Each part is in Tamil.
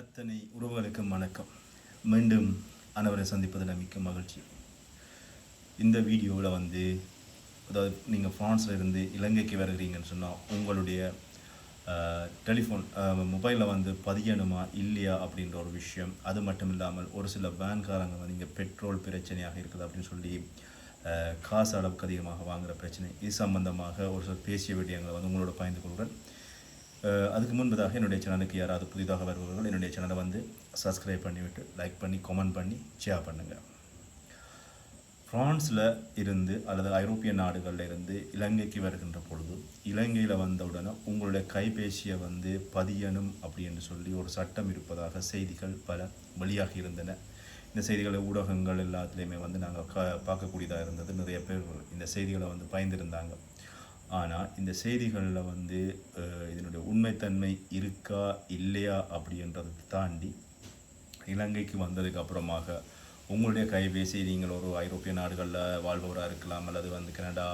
அத்தனை உறவுகளுக்கும் வணக்கம். மீண்டும் அனைவரை சந்திப்பதில் மிக்க மகிழ்ச்சி. இந்த வீடியோவில் வந்து அதாவது நீங்கள் ஃப்ரான்ஸில் இருந்து இலங்கைக்கு வருகிறீங்கன்னு சொன்னால் உங்களுடைய டெலிஃபோன் மொபைலில் வந்து பதியணுமா இல்லையா அப்படின்ற ஒரு விஷயம். அது மட்டும் இல்லாமல் ஒரு சில வேன்காரங்க வந்து இங்கே பெட்ரோல் பிரச்சனையாக இருக்குது அப்படின்னு சொல்லி காசு அளவுக்கு அதிகமாக வாங்குகிற பிரச்சனை. இது சம்பந்தமாக ஒரு சில பேசிய விடயங்களை வந்து உங்களோட பயந்து கொள்கிறேன். அதுக்கு முன்பதாக என்னுடைய சேனலுக்கு யாராவது புதிதாக வருபவர்கள் என்னுடைய சேனலை வந்து சப்ஸ்கிரைப் பண்ணிவிட்டு லைக் பண்ணி கமெண்ட் பண்ணி ஷேர் பண்ணுங்கள் ஃப்ரான்ஸில் இருந்து அல்லது ஐரோப்பிய நாடுகளில் இருந்து இலங்கைக்கு வருகின்ற பொழுது இலங்கையில் வந்தவுடனே உங்களுடைய கைபேசியை வந்து பதியணும் அப்படின்னு சொல்லி ஒரு சட்டம் இருப்பதாக செய்திகள் பல வெளியாகி இருந்தன. இந்த செய்திகளை ஊடகங்கள் எல்லாத்துலேயுமே வந்து நாங்கள் க பார்க்கக்கூடியதாக இருந்தது. நிறைய பேர் இந்த செய்திகளை வந்து பயந்துருந்தாங்க. ஆனால் இந்த செய்திகளில் வந்து உண்மைத்தன்மை இருக்கா இல்லையா அப்படின்றத தாண்டி இலங்கைக்கு வந்ததுக்கு அப்புறமாக உங்களுடைய கைபேசி நீங்கள் ஒரு ஐரோப்பிய நாடுகளில் வாழ்பவராக இருக்கலாம் அல்லது வந்து கனடா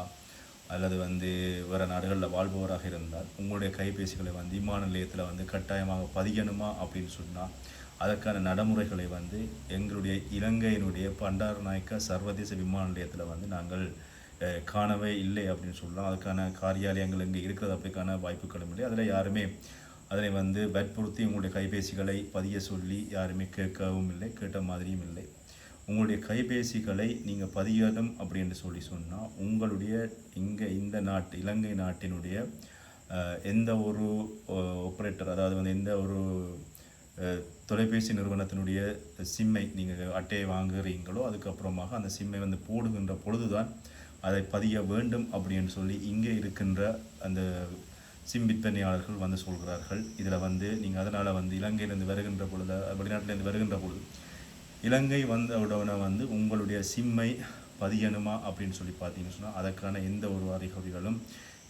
அல்லது வந்து வேறு நாடுகளில் வாழ்பவராக இருந்தால் உங்களுடைய கைபேசிகளை வந்து விமான நிலையத்தில் வந்து கட்டாயமாக பதியணுமா அப்படின்னு சொன்னால் அதற்கான நடைமுறைகளை வந்து எங்களுடைய இலங்கையினுடைய பண்டாரநாயக்க சர்வதேச விமான நிலையத்தில் வந்து நாங்கள் காணவே இல்லை அப்படின்னு சொல்லலாம். அதுக்கான காரியாலயங்கள் இங்கே இருக்கிறது அப்படிக்கான வாய்ப்புகளும் இல்லை. அதில் யாருமே அதனை வந்து வற்புறுத்தி உங்களுடைய கைபேசிகளை பதிய சொல்லி யாருமே கேட்கவும் இல்லை கேட்ட மாதிரியும் இல்லை. உங்களுடைய கைபேசிகளை நீங்கள் பதியணும் அப்படின்னு சொல்லி சொன்னால் உங்களுடைய இங்கே இந்த நாட்டு இலங்கை நாட்டினுடைய எந்த ஒரு ஆப்ரேட்டர் அதாவது வந்து எந்த ஒரு தொலைபேசி நிறுவனத்தினுடைய சிம்மை நீங்கள் அட்டையை வாங்குறீங்களோ அதுக்கப்புறமாக அந்த சிம்மை வந்து போடுகின்ற பொழுதுதான் அதை பதிய வேண்டும் அப்படின்னு சொல்லி இங்கே இருக்கின்ற அந்த சிம்பித்தனையாளர்கள் வந்து சொல்கிறார்கள். இதில் வந்து நீங்கள் அதனால் வந்து இலங்கையிலேருந்து வருகின்ற பொழுது வெளிநாட்டிலேருந்து வருகின்ற பொழுது இலங்கை வந்த உடனே வந்து உங்களுடைய சிம்மை பதியணுமா அப்படின்னு சொல்லி பார்த்தீங்கன்னு சொன்னால் அதற்கான எந்த ஒரு அறிகுறிகளும்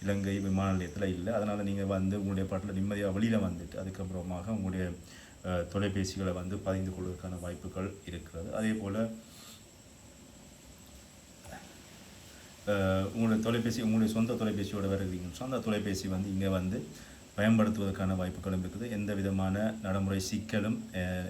இலங்கை விமான நிலையத்தில் இல்லை. அதனால் நீங்கள் வந்து உங்களுடைய பாட்டில் நிம்மதியாக வெளியில் வந்துட்டு அதுக்கப்புறமாக உங்களுடைய தொலைபேசிகளை வந்து பதிந்து கொள்வதற்கான வாய்ப்புகள் இருக்கிறது. அதே போல் உங்களுடைய தொலைபேசி உங்களுடைய சொந்த தொலைபேசியோடு வருகிறீங்கன்னு சொன்னா, அந்த தொலைபேசி வந்து இங்கே வந்து பயன்படுத்துவதற்கான வாய்ப்புகளும் இருக்குது. எந்த விதமான நடைமுறை சிக்கலும்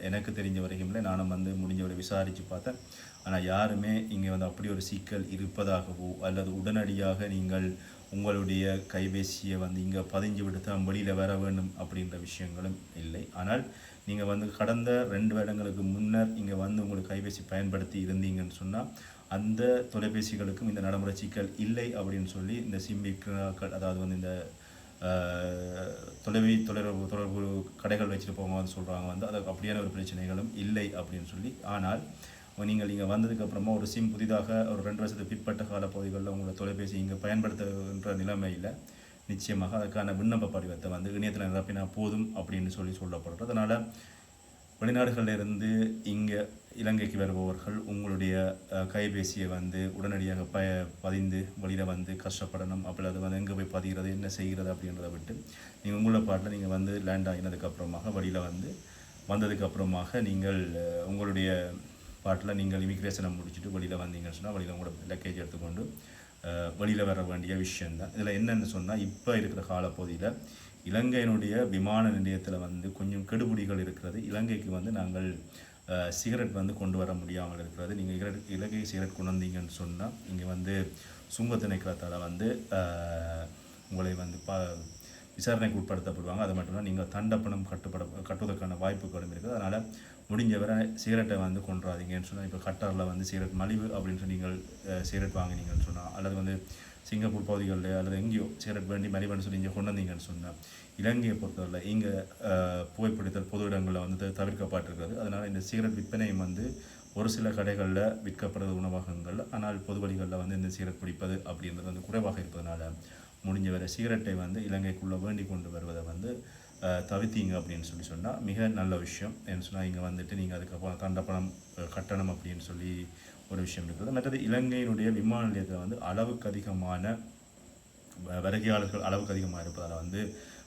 எனக்கு தெரிஞ்ச வரைக்கும் இல்லை. நானும் வந்து முடிஞ்சவரை விசாரித்து பார்த்தேன். ஆனால் யாருமே இங்கே வந்து அப்படி ஒரு சிக்கல் இருப்பதாகவோ அல்லது உடனடியாக நீங்கள் உங்களுடைய கைபேசியை வந்து இங்கே பதிஞ்சு விட்டு தான் வெளியில் வர வேண்டும் அப்படின்ற விஷயங்களும் இல்லை. ஆனால் நீங்கள் வந்து கடந்த ரெண்டு வருடங்களுக்கு முன்னர் இங்கே வந்து உங்களுக்கு கைபேசி பயன்படுத்தி இருந்தீங்கன்னு சொன்னால் அந்த தொலைபேசிகளுக்கும் இந்த நடைமுறை சிக்கல் இல்லை அப்படின்னு சொல்லி இந்த சிம்மிக்கள் அதாவது வந்து இந்த தொலைவி தொடர்பு தொடர்பு கடைகள் வச்சுட்டு போங்க சொல்கிறாங்க வந்து அது அப்படியான ஒரு பிரச்சனைகளும் இல்லை அப்படின்னு சொல்லி. ஆனால் நீங்கள் இங்கே வந்ததுக்கப்புறமா ஒரு சிம் புதிதாக ஒரு ரெண்டு வருஷத்துக்கு பிற்பட்ட கால பகுதிகளில் உங்களோட தொலைபேசி இங்கே பயன்படுத்துகின்ற நிலைமையில் நிச்சயமாக அதற்கான விண்ணப்ப படிவத்தை வந்து இணையத்தில் நிரப்பினா போதும் அப்படின்னு சொல்லி சொல்லப்படுறது. அதனால் வெளிநாடுகளில் இருந்து இங்கே இலங்கைக்கு வருபவர்கள் உங்களுடைய கைபேசியை வந்து உடனடியாக ப பதிந்து வெளியில் வந்து கஷ்டப்படணும் அப்படி அது வந்து எங்கே போய் பதிகிறது என்ன செய்கிறது அப்படின்றத விட்டு நீங்கள் உங்களோட பாட்டில் நீங்கள் வந்து லேண்ட் ஆகினதுக்கு அப்புறமாக வெளியில் வந்து வந்ததுக்கப்புறமாக நீங்கள் உங்களுடைய பாட்டில் நீங்கள் இமிக்ரேஷனை முடிச்சுட்டு வெளியில் வந்தீங்கன்னு சொன்னால் வெளியில் உங்களோட லக்கேஜ் எடுத்துக்கொண்டு வெளியில் வர வேண்டிய விஷயந்தான் இதில் என்னென்னு சொன்னால் இப்போ இருக்கிற காலப்பகுதியில் இலங்கையினுடைய விமான நிலையத்தில் வந்து கொஞ்சம் கெடுபிடிகள் இருக்கிறது. இலங்கைக்கு வந்து நாங்கள் சிகரெட் வந்து கொண்டு வர முடியாமல் இருக்கிறது. நீங்கள் இலங்கை இலங்கை சிகரெட் கொண்டு வந்தீங்கன்னு சொன்னால் இங்கே வந்து சுங்க திணைக்களத்தால் வந்து உங்களை வந்து பா விசாரணைக்கு உட்படுத்தப்படுவாங்க. அது மட்டும் இல்லை நீங்கள் தண்டப்பணம் கட்டுப்பட கட்டுவதற்கான வாய்ப்புகளும் இருக்குது. அதனால் முடிஞ்சவரை சிகரெட்டை வந்து கொண்டுறாதீங்கன்னு சொன்னால் இப்போ கட்டாரில் வந்து சிகரெட் மலிவு அப்படின்னு சொல்லி நீங்கள் சிகரெட் வாங்கினீங்கன்னு சொன்னால் அல்லது வந்து சிங்கப்பூர் பகுதிகளில் அல்லது எங்கேயோ சிகரெட் வேண்டி மலிவுன்னு சொல்லி இங்கே கொண்டு வந்தீங்கன்னு சொன்னால் இலங்கையை பொறுத்தவரை இங்கே புகைப்பிடித்தல் பொது இடங்களில் வந்து தவிர்க்கப்பட்டிருக்கிறது. அதனால் இந்த சிகரெட் விற்பனையும் வந்து ஒரு சில கடைகளில் விற்கப்படுறது உணவகங்கள் ஆனால் பொது வழிகளில் வந்து இந்த சிகரெட் பிடிப்பது அப்படின்றது வந்து குறைவாக இருப்பதனால முடிஞ்ச வரை சிகரெட்டை வந்து இலங்கைக்குள்ளே வேண்டி கொண்டு வருவதை வந்து தவிர்த்தீங்க அப்படின்னு சொல்லி சொன்னால் மிக நல்ல விஷயம். என்ன சொன்னால் இங்கே வந்துட்டு நீங்கள் அதுக்கப்புறம் தண்டப்பணம் கட்டணம் அப்படின்னு சொல்லி ஒரு விஷயம் இருக்குது. மற்றது இலங்கையினுடைய விமான நிலையத்தில் வந்து அளவுக்கு அதிகமான வ- வருகையாளர்கள் அளவுக்கு அதிகமாக இருப்பதால் வந்து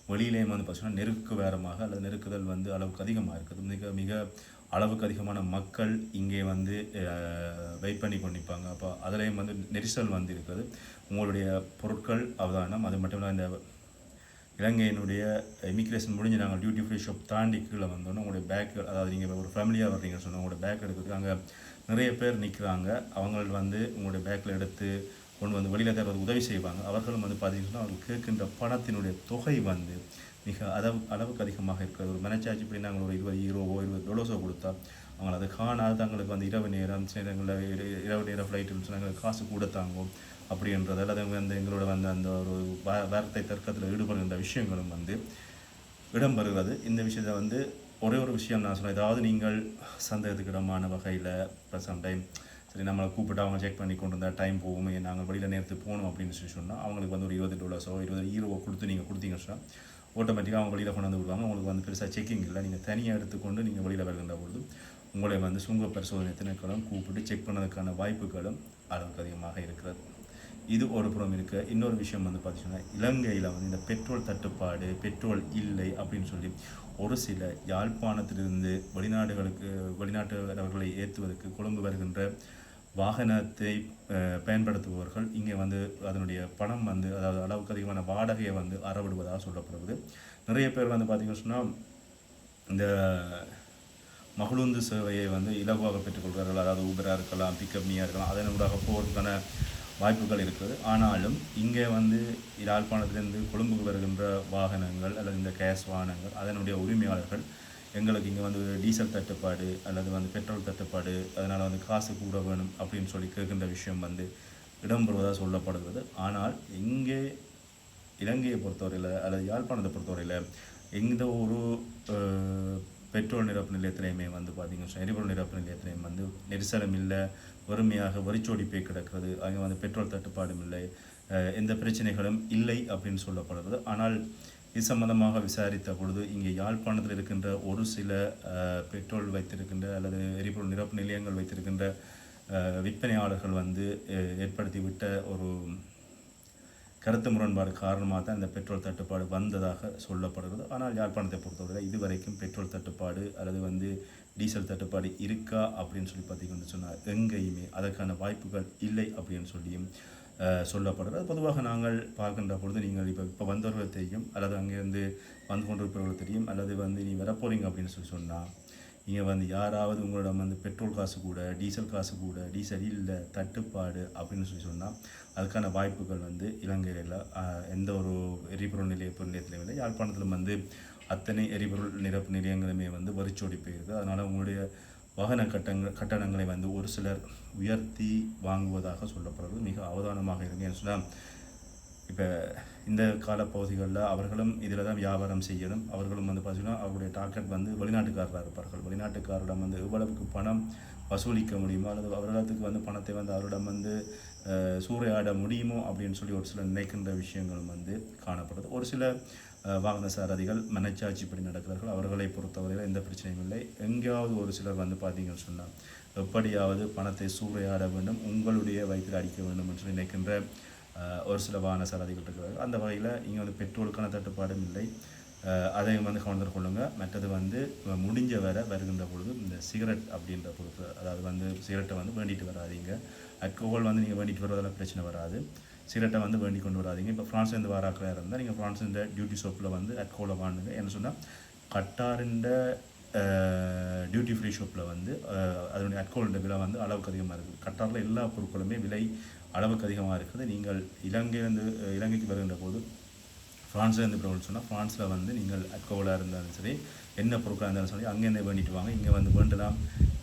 வெளியிலேயும் வந்து பார்த்தீங்கன்னா நெருக்கு வேரமாக அல்லது நெருக்குதல் வந்து அளவுக்கு அதிகமாக இருக்குது. மிக மிக அளவுக்கு அதிகமான மக்கள் இங்கே வந்து வெயிட் பண்ணி கொண்டிருப்பாங்க. அப்போ அதுலேயும் வந்து நெரிசல் வந்து இருக்குது உங்களுடைய பொருட்கள் அவதானம் அது மட்டும் இல்லை இந்த இலங்கையினுடைய இமிக்ரேஷன் முடிஞ்சு நாங்கள் டியூட்டி ஃப்ரீ ஷாப் தாண்டி கீழே வந்தோன்னே உங்களுடைய பேக் அதாவது நீங்கள் ஒரு ஃபேமிலியாக வர்றீங்கன்னு சொன்னால் உங்களுடைய பேக் எடுக்கிறதுக்கு அங்கே நிறைய பேர் நிற்கிறாங்க அவங்க வந்து உங்களுடைய பேக்கில் எடுத்து கொண்டு வந்து வெளியில் தருவது உதவி செய்வாங்க. அவர்களும் வந்து பார்த்தீங்கன்னா அவர்கள் கேட்கின்ற பணத்தினுடைய தொகை வந்து மிக அளவு அளவுக்கு அதிகமாக இருக்கிறது. ஒரு மனச்சாட்சி இப்படி நாங்கள் ஒரு இருபது ஈரோவோ இருபது டொலோஸோ கொடுத்தா அவங்க அதை காணாது. தங்களுக்கு வந்து இரவு நேரம் சில நேரங்களில் இரவு நேரம் ஃப்ளைட்டுன்னு சொன்னாங்க காசு கூட தாங்கும். அப்படின்றது அல்லது வந்து எங்களோட வந்து அந்த ஒரு வார்த்தை தர்க்கத்தில் ஈடுபடுகின்ற விஷயங்களும் வந்து இடம்பெறுகிறது. இந்த விஷயத்தை வந்து ஒரே ஒரு விஷயம் நான் சொன்னேன் ஏதாவது நீங்கள் சந்தேகத்துக்கு இடமான வகையில் இப்போ சம்டைம் சரி நம்மளை கூப்பிட்டு அவங்க செக் பண்ணி கொண்டு வந்தால் டைம் போகுமே நாங்கள் வெளியில் நேரத்துக்கு போகணும் அப்படின்னு சொல்லி சொன்னால் அவங்களுக்கு வந்து ஒரு இருபது டாலர்ஸோ இருபது ஈரோவோ கொடுத்து நீங்கள் கொடுத்தீங்கன்னு சொன்னால் ஆட்டோமேட்டிக்காக அவங்க வெளியில் கொண்டு வந்து விடுவாங்க. உங்களுக்கு வந்து பெருசாக செக்கிங் இல்லை. நீங்கள் தனியாக எடுத்துக்கொண்டு நீங்கள் வெளியில் வருகின்ற பொழுது உங்களை வந்து சுங்க பரிசோதனை திணைக்களும் கூப்பிட்டு செக் பண்ணதுக்கான வாய்ப்புகளும் அளவுக்கு அதிகமாக இருக்கிறது. இது ஒரு புறம் இருக்க. இன்னொரு விஷயம் வந்து பார்த்தீங்கன்னா இலங்கையில் வந்து இந்த பெட்ரோல் தட்டுப்பாடு பெட்ரோல் இல்லை அப்படின்னு சொல்லி ஒரு சில யாழ்ப்பாணத்திலிருந்து வெளிநாடுகளுக்கு வெளிநாட்டவர்களை ஏற்றுவதற்கு கொழும்பு வருகின்ற வாகனத்தை பயன்படுத்துபவர்கள் இங்கே வந்து அதனுடைய பணம் வந்து அதாவது அளவுக்கு அதிகமான வாடகையை வந்து அறவிடுவதாக சொல்லப்படுவது. நிறைய பேர் வந்து பார்த்தீங்கன்னு சொன்னால் இந்த மகளுந்து சேவையை வந்து இலகுவாக பெற்றுக்கொள்கிறார்கள் அதாவது ஊபராக இருக்கலாம் பிக்கப்னியாக இருக்கலாம் அதன் ஊடாக போவதற்கான வாய்ப்புகள் இருக்குது ஆனாலும் இங்கே வந்து யாழ்ப்பாணத்திலிருந்து கொழும்புக்கு வருகின்ற வாகனங்கள் அல்லது இந்த கேஸ் வாகனங்கள் அதனுடைய உரிமையாளர்கள் எங்களுக்கு இங்கே வந்து டீசல் தட்டுப்பாடு அல்லது வந்து பெட்ரோல் தட்டுப்பாடு அதனால் வந்து காசு கூட வேணும் அப்படின்னு சொல்லி கேட்கின்ற விஷயம் வந்து இடம்பெறுவதாக சொல்லப்படுகிறது. ஆனால் இங்கே இலங்கையை பொறுத்தவரையில் அல்லது யாழ்ப்பாணத்தை பொறுத்தவரையில் எந்த ஒரு அஹ், பெட்ரோல் நிரப்பு நிலையத்திலையுமே வந்து பார்த்தீங்கன்னா எரிபொருள் நிரப்பு நிலையத்திலையும் வந்து நெரிசலம் இல்லை. வறுமையாக வரிச்சோடி போய் கிடக்கிறது. அங்கே வந்து பெட்ரோல் தட்டுப்பாடும் இல்லை. எந்த பிரச்சனைகளும் இல்லை அப்படின்னு சொல்லப்படுகிறது ஆனால் இது சம்பந்தமாக விசாரித்த பொழுது இங்கே யாழ்ப்பாணத்தில் இருக்கின்ற ஒரு சில பெட்ரோல் வைத்திருக்கின்ற அல்லது எரிபொருள் நிரப்பு நிலையங்கள் வைத்திருக்கின்ற விற்பனையாளர்கள் வந்து ஏற்படுத்திவிட்ட ஒரு கருத்து முரண்பாடு காரணமாக தான் இந்த பெட்ரோல் தட்டுப்பாடு வந்ததாக சொல்லப்படுகிறது. ஆனால் யாழ்ப்பாணத்தை பொறுத்தவரை இதுவரைக்கும் பெட்ரோல் தட்டுப்பாடு அல்லது வந்து டீசல் தட்டுப்பாடு இருக்கா அப்படின்னு சொல்லி பார்த்தீங்கன்னு சொன்னால் எங்கேயுமே அதற்கான வாய்ப்புகள் இல்லை அப்படின்னு சொல்லியும் சொல்லப்படுறது பொதுவாக நாங்கள் பார்க்கின்ற பொழுது நீங்கள் இப்போ இப்போ வந்தவர்கள் தெரியும் அல்லது அங்கேருந்து வந்து கொண்டிருப்பவர்கள் தெரியும் அல்லது வந்து நீ வரப்போறீங்க அப்படின்னு சொல்லி சொன்னால் இங்கே வந்து யாராவது உங்களிடம் வந்து பெட்ரோல் காசு கூட டீசல் காசு கூட டீசல் இல்லை தட்டுப்பாடு அப்படின்னு சொல்லி சொன்னால் அதுக்கான வாய்ப்புகள் வந்து இலங்கையில் எந்த ஒரு எரிபொருள் நிலைய நிலையத்திலையும் இல்லை யாழ்ப்பாணத்தில் வந்து அத்தனை எரிபொருள் நிரப்பு நிலையங்களுமே வந்து வரிச்சோடி போயிருக்கு அதனால் உங்களுடைய வாகன கட்டங்கள் கட்டணங்களை வந்து ஒரு சிலர் உயர்த்தி வாங்குவதாக சொல்லப்படுறது. மிக அவதானமாக இருங்க. ஏன்னு சொன்னால் இப்போ இந்த காலப்பகுதிகளில் அவர்களும் இதில் தான் வியாபாரம் செய்யணும். அவர்களும் வந்து பார்த்தீங்கன்னா அவருடைய டார்கெட் வந்து வெளிநாட்டுக்காரராக இருப்பார்கள். வெளிநாட்டுக்காரிடம் வந்து எவ்வளவுக்கு பணம் வசூலிக்க முடியுமோ அல்லது அவர்களுக்கு வந்து பணத்தை வந்து அவரிடம் வந்து சூறையாட முடியுமோ அப்படின்னு சொல்லி ஒரு சில நினைக்கின்ற விஷயங்களும் வந்து காணப்படுது. ஒரு சில வாகன சாரதிகள் மனச்சாட்சிப்படி நடக்கிறார்கள் அவர்களை பொறுத்தவரையில் எந்த பிரச்சனையும் இல்லை. எங்கேயாவது ஒரு சிலர் வந்து பார்த்தீங்கன்னு சொன்னால் எப்படியாவது பணத்தை சூறையாட வேண்டும் உங்களுடைய வயிற்றில் அடிக்க வேண்டும் என்று நினைக்கின்ற ஒரு சில வாகன சாரதிகள் இருக்கிறார்கள். அந்த வகையில் இங்கே வந்து பெட்ரோலுக்கான தட்டுப்பாடும் இல்லை. அதையும் வந்து கவனத்தில் கொள்ளுங்க. மற்றது வந்து முடிஞ்ச வரை வருகின்ற பொழுது இந்த சிகரெட் அப்படின்ற பொறுப்பு அதாவது வந்து சிகரெட்டை வந்து வேண்டிட்டு வராதீங்க. அல்கோஹால் வந்து நீங்கள் வேண்டிட்டு வருவதால் பிரச்சனை வராது. சிகரெட்டை வந்து வேண்டி கொண்டு வராதீங்க. இப்போ ஃப்ரான்ஸ்லேருந்து வாராக்களாக இருந்தால் நீங்கள் ஃப்ரான்ஸின் டியூட்டி ஷாப்பில் வந்து அல்கோஹாலை வாங்குங்க. என்ன சொன்னால் கட்டாரின்ற டியூட்டி ஃப்ரீ ஷாப்பில் வந்து அதனுடைய அல்கோஹாலிൻ്റെ விலை வந்து அளவுக்கு அதிகமாக இருக்குது. கட்டாரில் எல்லா பொருட்களுமே விலை அளவுக்கு அதிகமாக இருக்குது. நீங்கள் இலங்கையிலேருந்து இலங்கைக்கு வருகின்ற போது ஃப்ரான்ஸ்லேருந்து பொருள் சொன்னால் ஃப்ரான்ஸில் வந்து நீங்கள் அக்கோவலாக இருந்தாலும் சரி என்ன பொருட்களாக இருந்தாலும் சரி என்ன வேண்டிட்டு வாங்க இங்கே வந்து வேண்டலாம்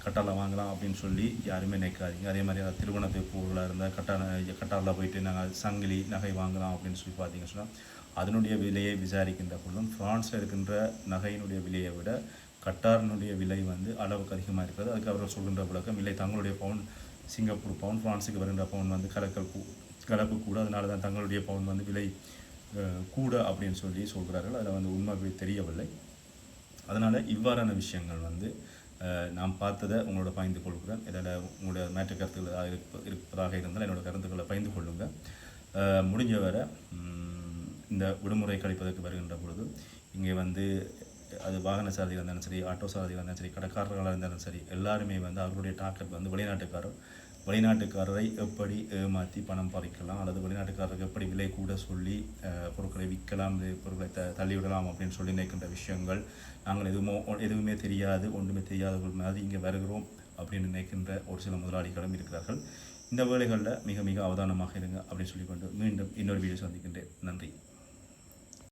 கட்டாரில் வாங்கலாம் அப்படின்னு சொல்லி யாருமே நினைக்காதீங்க. அதே மாதிரி அது திருவண்ணத்தை பொருளாக இருந்தால் கட்டான கட்டாரில் போயிட்டு நாங்கள் சங்கிலி நகை வாங்கலாம் அப்படின்னு சொல்லி பார்த்தீங்க சொன்னால் அதனுடைய விலையை விசாரிக்கின்ற பொழுதும் ஃப்ரான்ஸில் இருக்கின்ற நகையினுடைய விலையை விட கட்டாரினுடைய விலை வந்து அளவுக்கு அதிகமாக இருக்கிறது. அதுக்கு அவர்கள் சொல்கின்ற விளக்கம் இல்லை தங்களுடைய பவுன் சிங்கப்பூர் பவுன் ஃப்ரான்ஸுக்கு வருகின்ற பவுன் வந்து கலக்கல் கலப்பு கூட அதனால தான் தங்களுடைய பவுன் வந்து விலை கூட அப்படின்னு சொல்லி சொல்கிறார்கள். அதில் வந்து உண்மை தெரியவில்லை. அதனால் இவ்வாறான விஷயங்கள் வந்து நான் பார்த்ததை உங்களோட பகிர்ந்து கொள்கிறேன். இதில் உங்களோட மேற்று கருத்துக்கள் இருப்ப இருப்பதாக இருந்தால் என்னோட கருத்துக்களை பகிர்ந்து கொள்ளுங்கள் முடிஞ்ச வரை இந்த விடுமுறை கழிப்பதற்கு வருகின்ற பொழுது இங்கே வந்து அது வாகன சாரதிகள் இருந்தாலும் சரி ஆட்டோ சாரதிகள் இருந்தாலும் சரி கடைக்காரர்களாக இருந்தாலும் சரி எல்லாருமே வந்து அவர்களுடைய டார்கெட் வந்து வெளிநாட்டுக்காரர். வெளிநாட்டுக்காரரை எப்படி ஏமாற்றி பணம் பறிக்கலாம்? அல்லது வெளிநாட்டுக்காரருக்கு எப்படி விலை கூட சொல்லி பொருட்களை விற்கலாம் பொருட்களை த தள்ளிவிடலாம் அப்படின்னு சொல்லி நினைக்கின்ற விஷயங்கள் நாங்கள் எதுவுமோ எதுவுமே தெரியாது ஒன்றுமே தெரியாதவர்கள் மாதிரி இங்கே வருகிறோம் அப்படின்னு நினைக்கின்ற ஒரு சில முதலாளிகளும் இருக்கிறார்கள். இந்த வேலைகளில் மிக மிக அவதானமாக இருங்க அப்படின்னு சொல்லிக்கொண்டு மீண்டும் இன்னொரு வீடியோ சந்திக்கின்றேன். நன்றி.